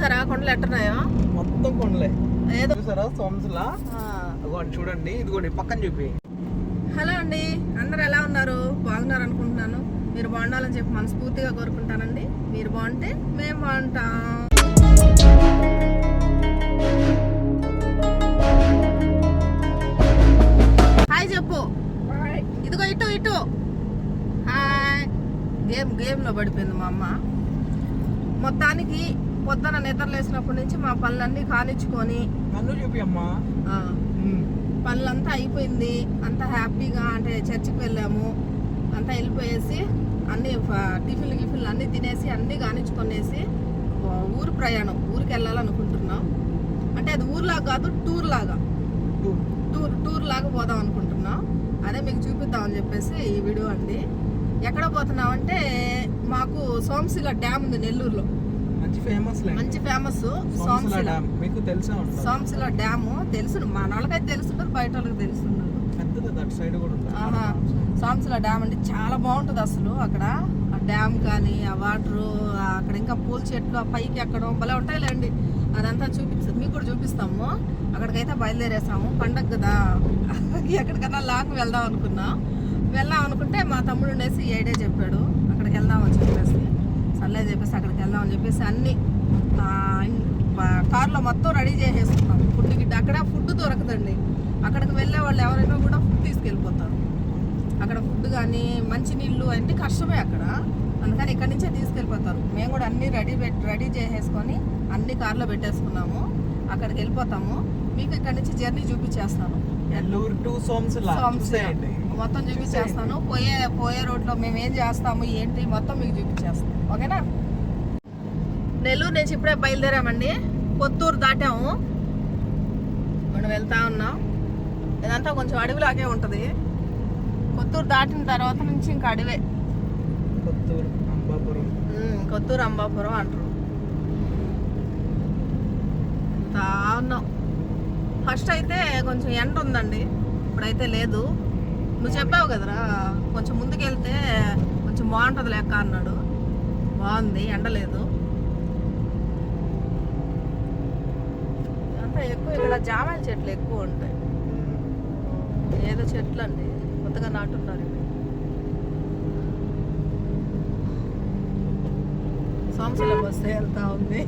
చూసారా కొండలు ఎట్టున్నాయో? మొత్తం కొండలే. ఏదో చూసారా సోమ్స్లా? చూడండి ఇదిగోండి పక్కన చూపి. హలో అండి అందరు ఎలా ఉన్నారు? బాగున్నారు అనుకుంటున్నాను. మీరు బాగుండాలని చెప్పి మనస్ఫూర్తిగా కోరుకుంటానండి. మీరు బాగుంటే మేము బాగుంటాం. హాయ్ చెప్పు. ఇదిగో ఇటు ఇటు. హాయ్. గేమ్ గేమ్లో పడిపోయింది మా అమ్మ. మొత్తానికి పొద్దున నిద్రలేసినప్పటి నుంచి మా పనులన్నీ కానిచ్చుకొని నన్ను చూపి అమ్మా. పనులంతా అయిపోయింది. అంతా హ్యాపీగా అంటే చర్చికి వెళ్ళాము. అంతా వెళ్ళిపోయేసి అన్ని టిఫిన్లు గిఫిన్లు అన్నీ తినేసి అన్నీ కానిచ్చుకొనేసి ఊరు ప్రయాణం. ఊరికి వెళ్ళాలనుకుంటున్నాం. అంటే అది ఊర్లాగా కాదు టూర్ లాగా టూర్. టూర్ లాగా పోదాం అనుకుంటున్నాం. అదే మీకు చూపిద్దామని చెప్పేసి ఈ వీడియో అండి. ఎక్కడ పోతున్నాం అంటే మాకు సోమశిల డ్యామ్ ఉంది నెల్లూరులో. మంచి ఫేమస్ మంచి ఫేమస్ సోమశిల డ్యామ్. మీకు తెలిసే ఉంటుంది? సోమశిల డ్యామ్ తెలుసు. మన వాళ్ళకైతే తెలుస్తుంటారు బయట వాళ్ళకి అటు సైడ్ కూడా సోమశిల డ్యామ్ అంటే చాలా బాగుంటుంది అసలు అక్కడ. ఆ డ్యామ్ కానీ ఆ వాటర్ అక్కడ ఇంకా పూల చెట్లు ఆ పైకి ఎక్కడం భలే ఉంటాయిలేండి. అదంతా చూపిస్తుంది మీకు కూడా చూపిస్తాము. అక్కడికైతే బయలుదేరేసాము. పండగ కదా. ఎక్కడికన్నా లాంగ్ వెళ్దాం అనుకున్నాం. వెళ్దాం అనుకుంటే మా తమ్ముడు ఉండేసి ఐడియా చెప్పాడు. అక్కడికి వెళ్దామని చెప్పేసి. సర్లే చెప్పేసి అక్కడికి వెళ్దాం అని చెప్పేసి అన్ని కార్లో మొత్తం రెడీ చేసేసుకున్నాం. ఫుడ్ గిట్ట అక్కడ ఫుడ్ దొరకదండి. అక్కడికి వెళ్ళే వాళ్ళు ఎవరైనా కూడా ఫుడ్ తీసుకెళ్ళిపోతారు. అక్కడ ఫుడ్ కానీ మంచి నీళ్ళు అన్నీ కష్టమే అక్కడ. అందుకని ఇక్కడి నుంచే తీసుకెళ్ళిపోతారు. మేము కూడా అన్ని రెడీ పెట్టి రెడీ చేసేసుకొని అన్ని కార్లో పెట్టేసుకున్నాము. అక్కడికి వెళ్ళిపోతాము. మీకు ఇక్కడ నుంచి జర్నీ చూపించేస్తాను. నెల్లూరు టు సోమ్స్లా సోమశిల. చూసేయండి. మొత్తం చూపించేస్తాను. పోయే పోయే రోడ్లో మేము ఏం చేస్తాము ఏంటి మొత్తం మీకు చూపించేస్తాం ఓకేనా? నెల్లూరు నుంచి ఇప్పుడే బయలుదేరామండి. కొత్తూరు దాటాము. మనం వెళ్తా ఉన్నాం. ఇదంతా కొంచెం అడవిలాగే ఉంటుంది. కొత్తూరు దాటిన తర్వాత నుంచి ఇంకా అడవే. కొత్తూరు అంబాపురం. కొత్తూరు అంబాపురం అంటారు. ఉన్నాం. ఫస్ట్ అయితే కొంచెం ఎండ ఉందండి. ఇప్పుడైతే లేదు. నువ్వు చెప్పావు కదరా కొంచెం ముందుకెళ్తే కొంచెం బాగుంటుంది లెక్క అన్నాడు. బాగుంది ఎండ లేదు అంతా ఎక్కువ ఇక్కడ జామాయిల చెట్లు ఎక్కువ ఉంటాయి. ఏదో చెట్లు అండి కొత్తగా నాటున్నారు ఇవి. సాంసల బస్సు వెళ్తా ఉంది.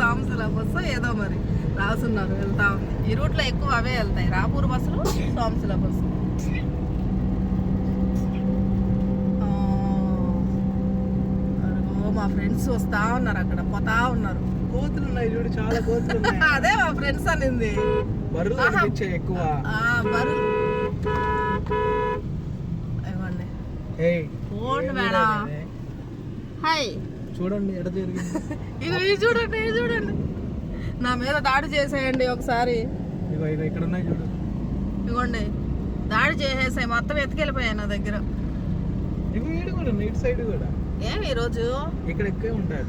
సాంసల బస్సు ఏదో మరి రాసున్నారు వెళ్తా ఉంది. ఈ రూట్లో ఎక్కువ అవే వెళ్తాయి. రాపూర్ బస్సులు సాంసల బస్సు ఆ, అదిగో మా ఫ్రెండ్స్ వస్తా ఉన్నారు అక్కడ పోతా ఉన్నారు. కోతులు ఉన్నాయి చూడు చాలా కోతులు ఉన్నాయి అదే మా ఫ్రెండ్స్ అనింది. కనిపించాయి ఎక్కువ. ఆ, బరు ఇవ్వండి. ఏం మేడం. హాయ్. చూడండి ఎడ జరిగింది? ఇది ఇది చూడండి ఇది చూడండి. నా మీద దాడి చేసేయండి ఒకసారి. ఇగో ఇగో ఇక్కడ ఉన్నాయి చూడు. ఇవ్వండి దాడి చేసేసాయి మొత్తం ఎత్తుకెళ్ళిపోయాయి నా దగ్గర. ఈడు కూడా ఇటు సైడ్ కూడా. ఏమి ఈరోజు ఇక్కడ ఎక్కువే ఉంటాయి?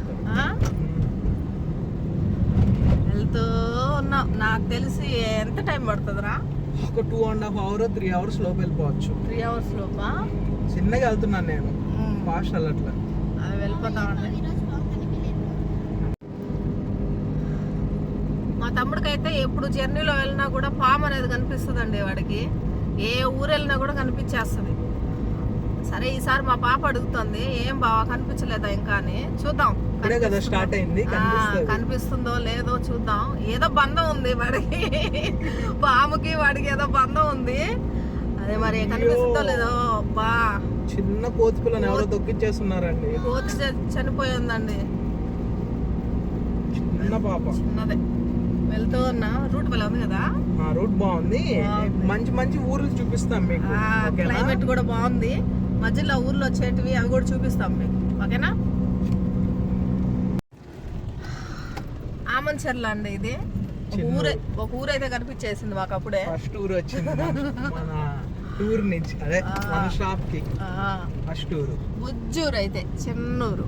వెళ్తూ ఉన్నాం. నాకు తెలిసి ఎంత టైం పడుతుందిరా? ఒక two and half hour three hours లోపు వెళ్ళిపోవచ్చు. త్రీ అవర్స్ లోపా? చిన్నగా వెళ్తున్నాను నేను. ఫాస్ట్ వెళ్ళట్లా అది వెళ్ళిపోతామండి. మా తమ్ముడికైతే ఎప్పుడు జర్నీలో వెళ్ళినా కూడా పాము అనేది కనిపిస్తుందండి వాడికి. ఏ ఊరు వెళ్ళినా కూడా కనిపించేస్తుంది. సరే ఈసారి మా పాప అడుగుతుంది ఏం బావా కనిపించలేదా ఇంకా? అని. చూద్దాం. స్టార్ట్ అయింది కనిపిస్తుంది. లేదో చూద్దాం. ఏదో బంధం ఉంది వాడికి. పాముకి వాడికి ఏదో బంధం ఉంది. అదే మరి కనిపిస్తుందో లేదో బా. చిన్న కోతి పిల్లని ఎవరో తొక్కిచ్చేస్తున్నారండి కోతి చనిపోయిందండి. చిన్న పాప. చిన్నదే. వెళ్తూ ఉన్నా. రూట్ భలే ఉంది కదా? ఆ రూట్ బాగుంది. మంచి మంచి ఊర్లు చూపిస్తాం మీకు? క్లైమేట్ కూడా బాగుంది. మధ్యలో ఊర్లో వచ్చేటివి అవి కూడా చూపిస్తాం మీకు. ఓకేనా? ఆమంచర్ల అండి ఇది. ఊరే ఒక ఊరైతే కనిపించేసింది మాకు అప్పుడే. ఫస్ట్ ఊరు వచ్చింది టూర్ నుంచి అదే. మన షాప్కి ఫస్ట్ ఊరు. బుజ్జూరు అయితే చిన్నూరు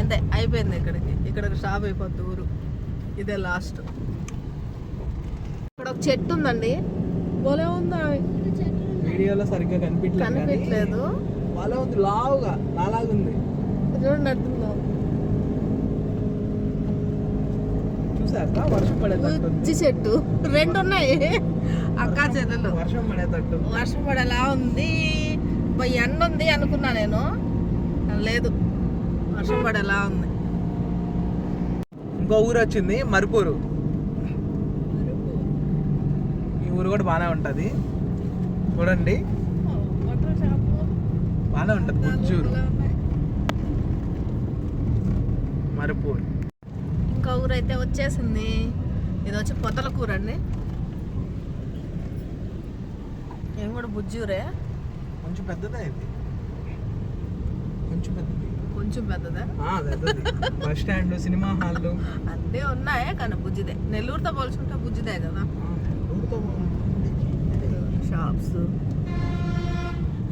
అంతే అయిపోయింది ఇక్కడికి. ఇక్కడికి స్టాప్ అయిపోద్ది ఊరు. ఇదే లాస్ట్. ఇక్కడ ఒక చెట్టు ఉందండి. భలే ఉందా వీడియోలో సరిగ్గా కనిపించలేదు కానీ కనిపించలేదు. వాళ్ళ ఉంది లావుగా నాలాగుంది చూడండి అట్టుందో అక్క వర్షం. ఉజ్జి చెట్టు. రెండు ఉన్నాయి. అక్క చెల్లెలు వర్షం పడేటట్టు. వర్షం పడేలా ఉంది. ఎండ ఉంది అనుకున్నా నేను. లేదు. వర్షం పడేలా ఉంది. ఇంకో ఊరు వచ్చింది మరిపూరు. ఈ ఊరు కూడా బాగానే ఉంటుంది. చూడండి. బాగానే ఉంటుంది ఉన్నాయి. మరిపూరు. ఇంకా ఊరు అయితే వచ్చేసింది. ఇది వచ్చి పొదల కూర అండి. ఏం కూడా బుజ్జూరే? కొంచెం పెద్దదే ఇది. కొంచెం పెద్దది. కొంచెం పెద్దది? బస్ స్టాండ్ సినిమా హాల్ అన్నీ ఉన్నాయి కానీ బుజ్జిదే. నెల్లూరుతో పోల్చుకుంటే బుజ్జిదే కదా. షాప్స్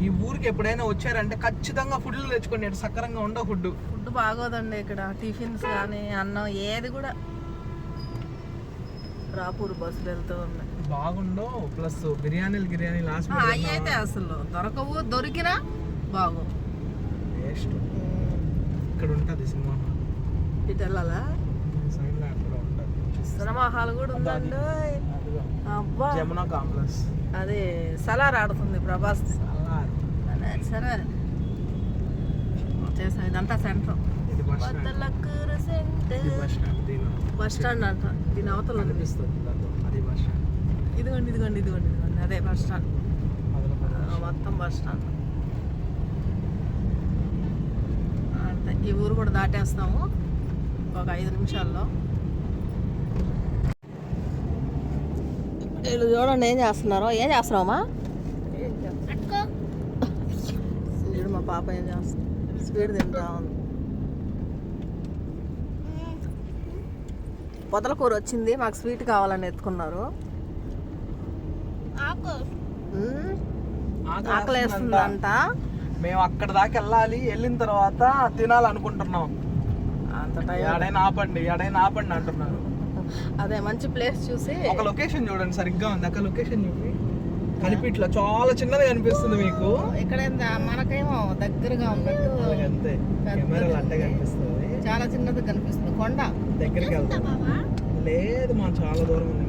ఈ ఊరికి ఎప్పుడైనా వచ్చారంటే ఖచ్చితంగా ఫుడ్లు తెచ్చుకోండి ఇటు సక్కరంగా ఉండవు ఫుడ్ ఫుడ్ బాగోదండి ఇక్కడ. టిఫిన్స్ కానీ అన్నం ఏది కూడా. రాపూర్ బస్సులు వెళ్తూ ఉన్నాయి. బాగుండవు. ప్లస్ బిర్యానీలు గిర్యానీ లాస్ట్ అవి అయితే అసలు దొరకవు. దొరికినా బాగో ఇక్కడ ఉంటుంది సినిమా. ఇటు వెళ్ళాలా? ఉంటుంది సినిమా హాల్ కూడా ఉందండి. అబ్బా. జమునా కాంప్లెక్స్. అది సలార్ ఆడుతుంది ప్రభాస్. సలార్. అదే సరే. చేసాం ఇదంతా సెంటర్. ఇది బస్ స్టాండ్. అంట దీని అవతల స్టాండ్. ఇదిగోండి ఇదిగోండి ఇదిగోండి ఇదిగోండి. అదే బస్ స్టాండ్. మొత్తం బస్ స్టాండ్. అంతే ఈ ఊరు కూడా దాటేస్తాము. ఒక ఐదు నిమిషాల్లో. వీళ్ళు చూడండి ఏం చేస్తున్నారో? ఏం చేస్తున్నావమ్మా వీడు మా పాప ఏం చేస్తుంది? స్వీట్ తింటా ఉంది. పొదల కూర వచ్చింది మాకు స్వీట్ కావాలని ఎత్తుకున్నారు. మ్మ్. ఆకలి ఆకలి వేస్తుందంట. మేము అక్కడ దాకా వెళ్ళాలి వెళ్ళిన తర్వాత తినాలనుకుంటున్నాం. అంత టైం ఎడైనా ఆపండి ఎడైనా ఆపండి అంటున్నారు. అదే మంచి ప్లేస్ చూసి. ఒక లొకేషన్ చూడండి సరిగ్గా ఉంది. అక్కడ లొకేషన్ చూపి. కనిపిట్లా చాలా చిన్నది కనిపిస్తుంది మీకు. ఇక్కడ మనకేమో దగ్గరగా ఉన్నట్టు అంతే. కెమెరాలు అట్టే కనిపిస్తుంది. చాలా చిన్నది కనిపిస్తుంది. కొండ. దగ్గరికి వెళ్తాం లేదు మా చాలా దూరం ఉంది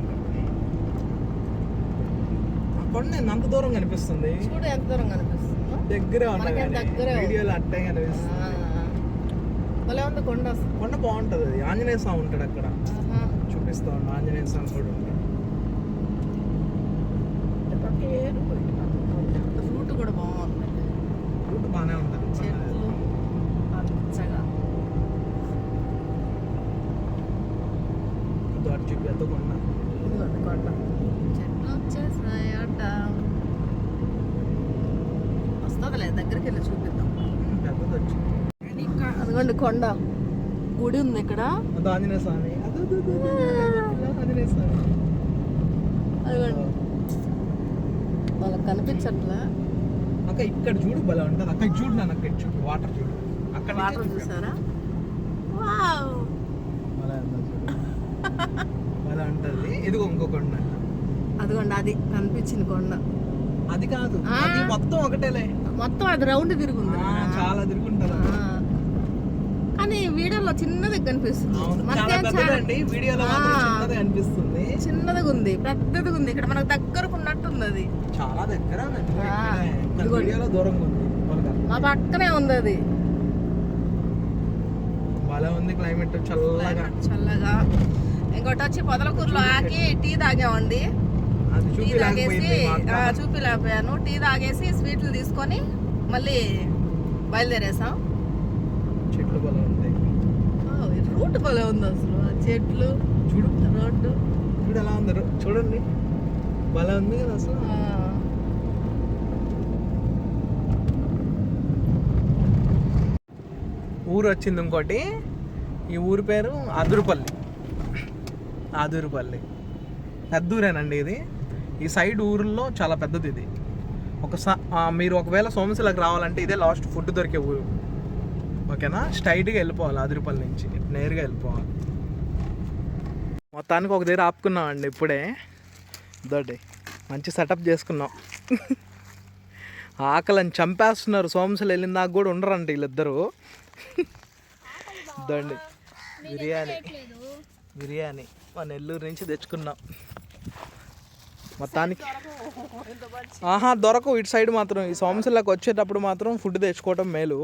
కొండ అంత దూరం కనిపిస్తుంది. చూడు ఎంత దూరం కనిపిస్తుంది. దగ్గరే ఉన్నాయి. వీడియోలో అట్టే కనిపిస్తుంది. భలే ఉంది కొండ. కొండ బాగుంటది అది. ఆంజనేయ స్వామి ఉంటాడు అక్కడ. చూపిస్తా ఉన్నా ఆంజనేయ స్వామి కూడా ఉంటాడు ఫ్రూట్ కూడా బాగుంది. రూట్ బాగానే ఉంటుంది చెట్లు. పచ్చగా. ఇదో అటు చూపి ఎంత కొండ? ఇదిగోండి కొండ. చెట్లు వచ్చేసాయట వస్తుందిలే దగ్గరికి వెళ్ళి చూపిద్దాం. పెద్దది వచ్చింది అదిగోండి కొండ. గుడి ఉంది ఇక్కడ. ఆంజనేయ స్వామి. ఆంజనేయ స్వామి. అదిగోండి. వాళ్ళకి కనిపించట్లే? అక్క ఇక్కడ చూడు భలే ఉంటుంది. అక్క చూడు నాన్న అక్కడ చూడు వాటర్ చూడు. అక్కడ వాటర్. చూసారా? వావ్. భలే ఉంటుంది ఇదిగో ఇంకో కొండ. అదిగోండి అది కనిపించింది కొండ. అది కాదు. అది మొత్తం ఒకటేలే. మొత్తం అది రౌండ్ తిరుగుంది. చాలా తిరుగుంటుంది వీడియోలో చిన్నది కనిపిస్తుంది. అనిపిస్తుంది. చిన్నదిగా ఉంది పెద్దదిగా ఉంది. ఇక్కడ మనకు దగ్గరకు ఉన్నట్టుంది అది చాలా దగ్గర. వీడియోలో దూరంగా ఉంది. మా పక్కనే ఉంది అది ఉంది క్లైమేట్ చల్లగా. చల్లగా. ఇంకోటి వచ్చి పొదలకూరులో ఆకి టీ తాగామండి. టీ తాగేసి చూపిలేకపోయాను టీ తాగేసి స్వీట్లు తీసుకొని మళ్ళీ బయలుదేరేసాం. చెట్లు ఈ రూట్ భలే ఉంది అసలు. ఆ చెట్లు చూడు. రోడ్డు. చూడు ఎలా ఉంది చూడండి. భలే ఉంది కదా అసలు. ఊరు వచ్చింది ఇంకోటి. ఈ ఊరి పేరు అదురుపల్లి. ఆదురుపల్లి పెద్ద ఊరేనండి ఇది. ఈ సైడ్ ఊర్లో చాలా పెద్దది ఇది. ఒక మీరు ఒకవేళ సోమశిలకు రావాలంటే ఇదే లాస్ట్ ఫుడ్ దొరికే ఊరు. ఓకేనా? స్ట్రైట్గా వెళ్ళిపోవాలి ఆదిరిపల్లి నుంచి. నేరుగా వెళ్ళిపోవాలి. మొత్తానికి ఒక దగ్గర ఆపుకున్నామండి ఇప్పుడే. దొడ్డి మంచి సెటప్ చేసుకున్నాం. ఆకలిని చంపేస్తున్నారు. సోమసులు వెళ్ళిన దాకా కూడా ఉండరండి వీళ్ళిద్దరూ. దండి బిర్యానీ. బిర్యానీ. మా నెల్లూరు నుంచి తెచ్చుకున్నాం. మొత్తానికి ఆహా దొరకవు. ఇటు సైడ్ మాత్రం. ఈ సోమశిలకు వచ్చేటప్పుడు మాత్రం ఫుడ్ తెచ్చుకోవటం మేలు.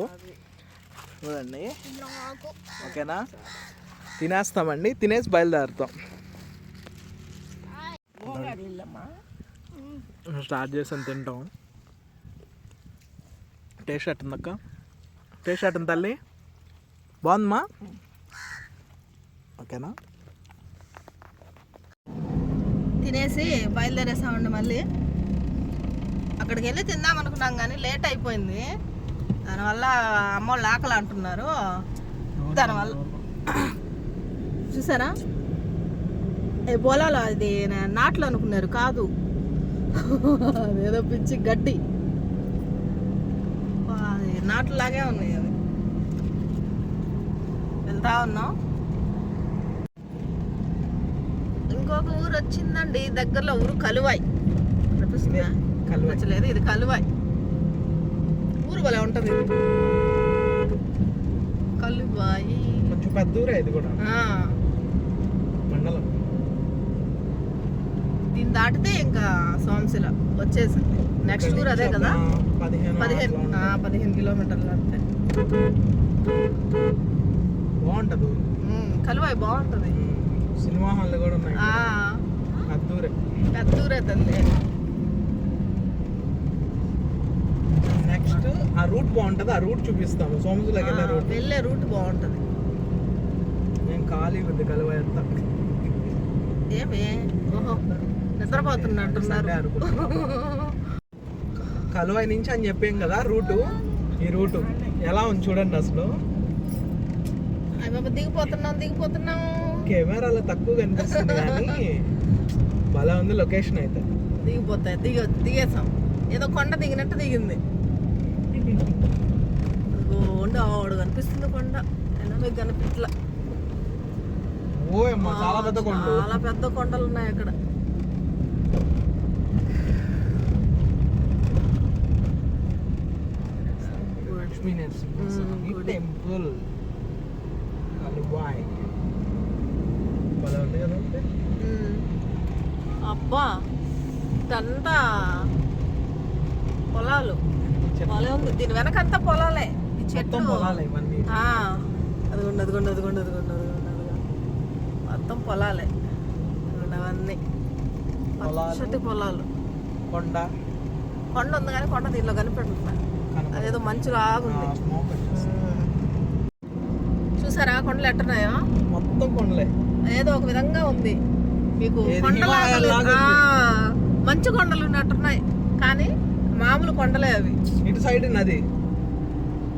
చూడండి ఓకేనా? తినేస్తామండి. తినేసి బయలుదేరుతాం. స్టార్ట్ చేసాను తింటాం. టేస్ట్ ఎట్టుందక్క టేస్ట్ ఎట్టుంది తల్లి? బాగుందమ్మా? ఓకేనా? తినేసి బయలుదేరేసామండి మళ్ళీ. అక్కడికి వెళ్ళి తిందాం అనుకున్నాం కానీ లేట్ అయిపోయింది. దానివల్ల అమ్మ వాళ్ళు ఆకలి అంటున్నారు. దానివల్ల చూసారా? ఏ పొలాలు అది నాట్లు అనుకున్నారు కాదు. అదేదో పిచ్చి గడ్డి. నాట్లాగే ఉన్నాయి అవి. వెళ్తా ఉన్నాం. ఇంకొక ఊరు వచ్చిందండి దగ్గరలో ఊరు కలువాయి. కనిపిస్తుందా. నచ్చలేదు ఇది కలువాయి. భలే ఉంటుంది. ఇది కలువాయి కొంచెం పెద్ద ఊరే ఇది కూడా. మండలం. దీన్ని దాటితే ఇంకా సోమశిల వచ్చేసింది. నెక్స్ట్ ఊరు అదే కదా? పదిహేను పదిహేను కిలోమీటర్లు అంతే. బాగుంటది. కలువాయి బాగుంటుంది. సినిమా హాల్ కూడా ఉన్నాయి. ఆ, పెద్ద ఊరే పెద్ద ఊరే తల్లి. నెక్స్ట్ ఆ రూట్ బాగుంటది ఆ రూట్ చూపిస్తాము. సోమసులకి వెళ్ళే రూట్. వెళ్ళే రూట్ బాగుంటుంది. నేను ఖాళీ ఉంది కలువ ఎంత ఏమి? ఓహో నిద్రపోతున్నట్టున్నారు. కలువాయి నుంచి అని చెప్పాం కదా రూటు. ఈ రూటు. ఎలా ఉంది చూడండి అసలు. దిగిపోతున్నాం దిగిపోతున్నాం. కెమెరాలో తక్కువ కనిపిస్తుంది కానీ భలే ఉంది లొకేషన్ అయితే. దిగిపోతాయి దిగ దిగేసాం. ఏదో కొండ దిగినట్టు దిగింది. అదిగోండి ఆవిడ కనిపిస్తుంది కొండ. అయినా మీకు కనిపించలా చాలా పెద్ద కొండ. చాలా పెద్ద కొండలు ఉన్నాయి అక్కడ. లక్ష్మీ నరసింహస్వామి గుడి. టెంపుల్. అబ్బా ఇదంతా పొలాలు. పొలం ఉంది. దీని వెనకంతా పొలాలే. ఈ చెట్లు. పొలాలు ఇవన్నీ. అదిగోండి అదిగోండి అదిగోండి అదిగోండి అదిగోండి మొత్తం పొలాలే. అవన్నీ. పొలాలు. పచ్చటి పొలాలు. కొండ. కొండ ఉంది కానీ కొండ దీనిలో కనిపెడుతుంది అదేదో మంచు లాగుంది. చూసారా కొండలు ఎట్టున్నాయో? మొత్తం కొండలే. ఏదో ఒక విధంగా ఉంది. మీకు కొండలాగా మంచు కొండలు ఉన్నట్టున్నాయి. కానీ మామూలు కొండలే అవి. ఇటు సైడ్ నది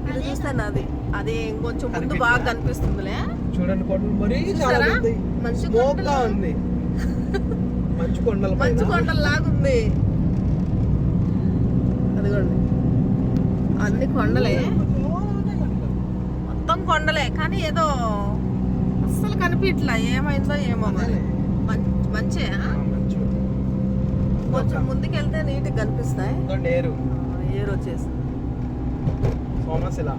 ఇది చూస్తాను అది. అది ఇంకొంచెం ముందు? బాగా కనిపిస్తుందిలే. చూడండి కొండలు మరీ చాలా? పెద్దవి. మంచు స్మోక్గా కొండలు. ఉంది. మంచు కొండల మంచు పైన కొండలు లాగుంది అదిగోండి. అన్ని కొండలే. మొత్తం కొండలే కానీ ఏదో అస్సలు కనిపించట్లా. ఏమైందో ఏమో మరి. మం- మంచే ఆ, మంచు కొంచెం ముందుకెళ్తే నీట్గా కనిపిస్తాయి. ఏరు ఏరు వచ్చేసి. సోమశిల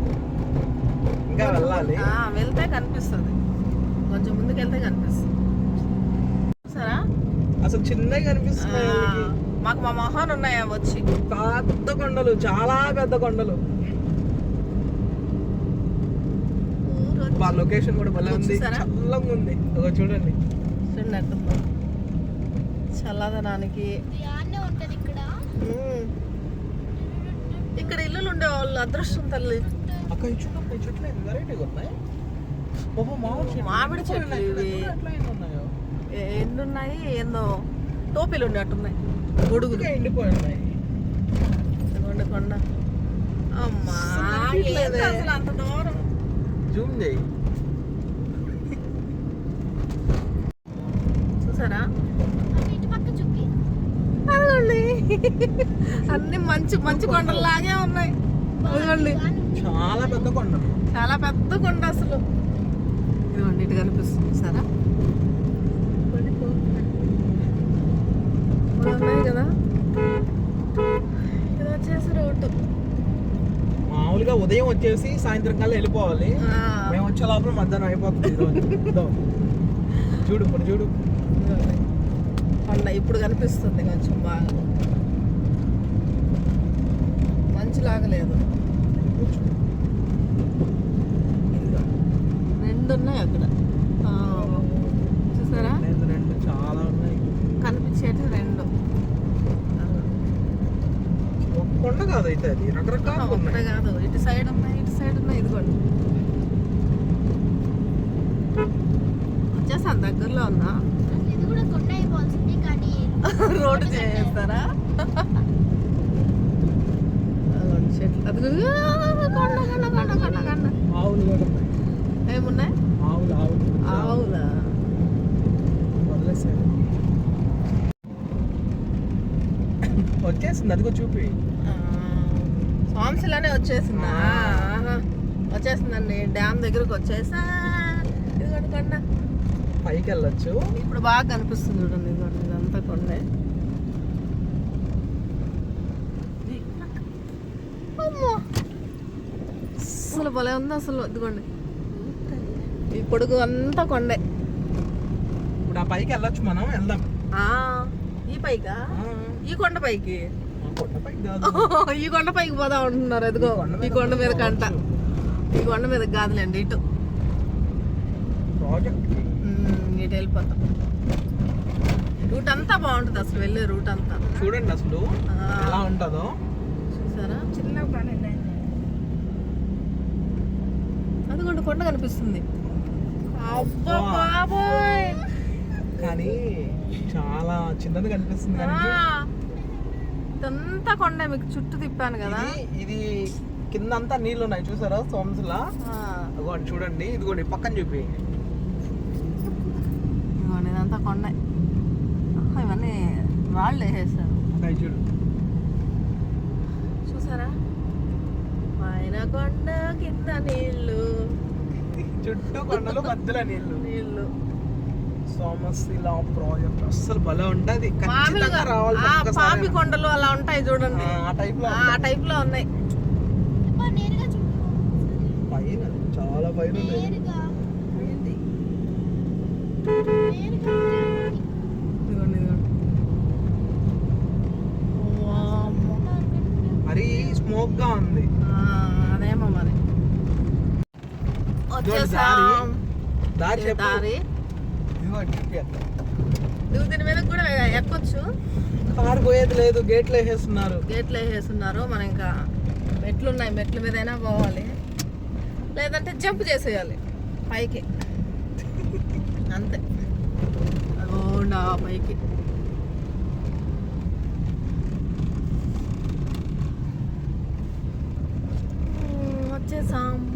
ఇంకా వెళ్ళాలి. వెళ్తే కనిపిస్తుంది. కొంచెం ముందుకెళ్తే కనిపిస్తుంది. సరా అసలు చిన్నగా వాళ్ళకి. మాకు మా మొహాన్ ఉన్నాయా వచ్చి. పెద్ద కొండలు చాలా పెద్ద కొండలు. మా లొకేషన్ కూడా భలే ఉంది? చల్లంగా ఉంది. ఒక చూడండి. చూడనట్టుందో చల్లదనానికి. ఇక్కడ ఇల్లులు ఉండేవాళ్ళు అదృష్టం తల్లి. మామిడి చెట్లు. మామిడి చెట్లు ఉన్నాయి. ఇవి. చూడు ఎట్లా ఎన్ని ఉన్నాయో? ఏ- ఎన్ని ఉన్నాయి ఏందో. టోపీలు ఉండేట్టున్నాయి గొడుగులు. ఎండిపోయి కొండ. అమ్మా అసలు అంత దూరం. జూమ్ చేయి చూసారా అదిగోండి అన్ని మంచు మంచు కొండలాగే ఉన్నాయి. అదిగోండి. చాలా పెద్ద కొండలు. చాలా పెద్ద కొండ అసలు. ఇదిగోండి ఇటు కనిపిస్తుంది. సరే ఉన్నాయి కదా. ఇది వచ్చేసి రోడ్డు. మామూలుగా ఉదయం వచ్చేసి సాయంత్రం కల్లా వెళ్ళిపోవాలి. మేము వచ్చే లోపల మధ్యాహ్నం అయిపోతుంది. చూడు ఇప్పుడు చూడు. కొండ ఇప్పుడు కనిపిస్తుంది కొంచెం బాగా. మంచులాగా లేదు. ఇదిగో. రెండు ఉన్నాయి అక్కడ. ఆ, చూసారా? రెండు చాలా ఉన్నాయి. కనిపించేటి రెండు. కొండ కాదు అయితే అది రకరకాల ఉన్నాయి. కాదు. ఇటు సైడ్ ఉన్నాయి ఇటు సైడ్ ఉన్నాయి ఇదిగోండి. వచ్చేసాను దగ్గరలో ఉన్నా. ఇది కూడా కొండ అయిపోవాల్సింది కానీ రోడ్డు చేస్తారా చెట్లు ఉన్నాయి. ఏమున్నాయి? ఆవులు ఆవులు. ఆవులా? వదిలేసాను వచ్చేసింది అదిగో చూపి. సాంగ్స్లానే వచ్చేసిందా. వచ్చేసిందండి డ్యామ్ దగ్గరకు వచ్చేసా ఇదిగోండి కొండ. పైకి వెళ్ళొచ్చు ఇప్పుడు బాగా కనిపిస్తుంది చూడండి ఇదిగోండి ఇదంతా కొండే అమ్మో. అసలు భలే ఉంది అసలు ఇదిగోండి. ఈ పొడుగు అంతా కొండే. ఇప్పుడు ఆ పైకి వెళ్ళొచ్చు మనం వెళ్దాం. ఆ, ఈ పైకా? ఈ కొండ పైకి? ఈ కొండ పైకి పోదా ఉంటున్నారు ఎదుగో ఈ కొండ మీద కంట. ఈ కొండ మీద కాదులేండి ఇటు. ఇటు వెళ్ళిపోతాం. రూట్ అంతా బాగుంటుంది అసలు వెళ్ళే రూట్ అంతా. చూడండి అసలు ఆ. ఎలా ఉంటుందో చూసారా చిన్న పని అదిగోండి కొండ కనిపిస్తుంది. అబ్బా. అబ్బా. బాబోయ్ కానీ చాలా చిన్నది కనిపిస్తుంది ఇదంతా కొండ మీకు చుట్టూ తిప్పాను కదా. ఇది ఇది కింద అంతా నీళ్ళు ఉన్నాయి. చూసారా సోమ్స్లా? అగోండి చూడండి. ఇదిగోండి పక్కన చూపి. ఇదిగోండి ఇదంతా కొండ. ఇవన్నీ రాళ్ళు వేసేసారు అవి చూడు. చూసారా? పైన కొండ కింద నీళ్ళు. చుట్టూ కొండలు మధ్యలో నీళ్ళు నీళ్ళు సోమశిల ప్రాజెక్ట్. అస్సలు భలే ఉంటది. మామూలుగా ఖచ్చితంగా రావాలి పాపి కొండలు అలా ఉంటాయి చూడండి. ఆ టైప్లో ఆ టైప్లో ఉన్నాయి. పైన చాలా పైన. మరీ స్మోక్గా ఉంది ఆ, అదేమో మరి దారి. వచ్చేసాం. దారి. దారి. నువ్వు దీని మీద కూడా ఎక్కొచ్చు. కారు పోయేది లేదు గేట్లు వేసేస్తున్నారు. గేట్లు వేసేస్తున్నారు. మనం ఇంకా మెట్లు ఉన్నాయి మెట్ల మీదైనా పోవాలి. లేదంటే జంప్ చేసేయాలి. పైకి. అంతే. ఆ పైకి. వచ్చేసాం.